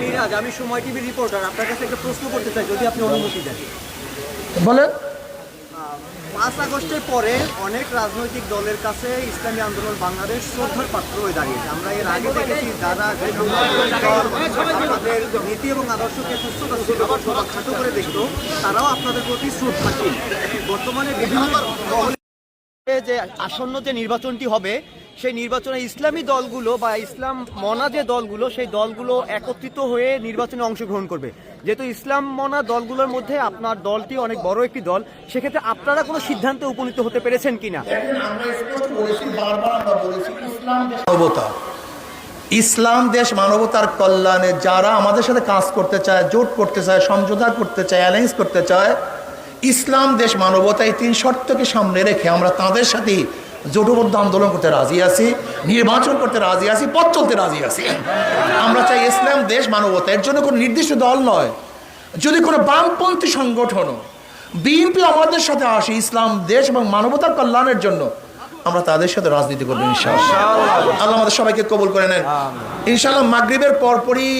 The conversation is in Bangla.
মিরাজ আমি সময় টিভি রিপোর্টার আপনার কাছে একটা প্রশ্ন করতে চাই যদি আপনি অনুমতি দেন। বলেন। পাঁচ আগস্টের পরে অনেক রাজনৈতিক দলের কাছে ইসলামী আন্দোলন বাংলাদেশ শ্রদ্ধার পাত্র হয়ে দাঁড়িয়েছে। আমরা এর আগে দেখেছি যারা নীতি এবং আদর্শকে সুস্থতা ছিল করে দেখতো তারাও আপনাদের প্রতি শ্রদ্ধাশীল। বর্তমানে বিভিন্ন যে আসন্ন যে নির্বাচনটি হবে সেই নির্বাচনে ইসলামী দলগুলো বা ইসলাম মনা যে দলগুলো, সেই দলগুলো একত্রিত হয়ে নির্বাচনে অংশগ্রহণ করবে। যেহেতু ইসলাম মনা দলগুলোর মধ্যে আপনার দলটি অনেক বড় একটি দল, সেক্ষেত্রে আপনারা কোনো সিদ্ধান্তে উপনীত হতে পেরেছেন কিনা? ইসলাম দেশ মানবতার কল্যাণে যারা আমাদের সাথে কাজ করতে চায়, জোট করতে চায়, সমঝোতা করতে চায় অ্যালায়েন্স করতে চায়, ইসলাম দেশ মানবতা এই তিন শর্তকে সামনে রেখে আমরা তাদের সাথে জোটবদ্ধ আন্দোলন করতে রাজি আছি নির্বাচন করতে রাজি আছি পথ চলতে রাজি আছি। আমরা চাই ইসলাম দেশ মানবতা এর জন্য কোনো নির্দিষ্ট দল নয়। যদি কোনো বামপন্থী সংগঠন বিএনপি আমাদের সাথে আসে ইসলাম দেশ এবং মানবতার কল্যাণের জন্য আমরা তাদের সাথে রাজনীতি করব ইনশাআল্লাহ। আল্লাহ আমাদের সবাইকে কবুল করে নেন। ইনশাআল্লাহ মাগরিবের পরপরই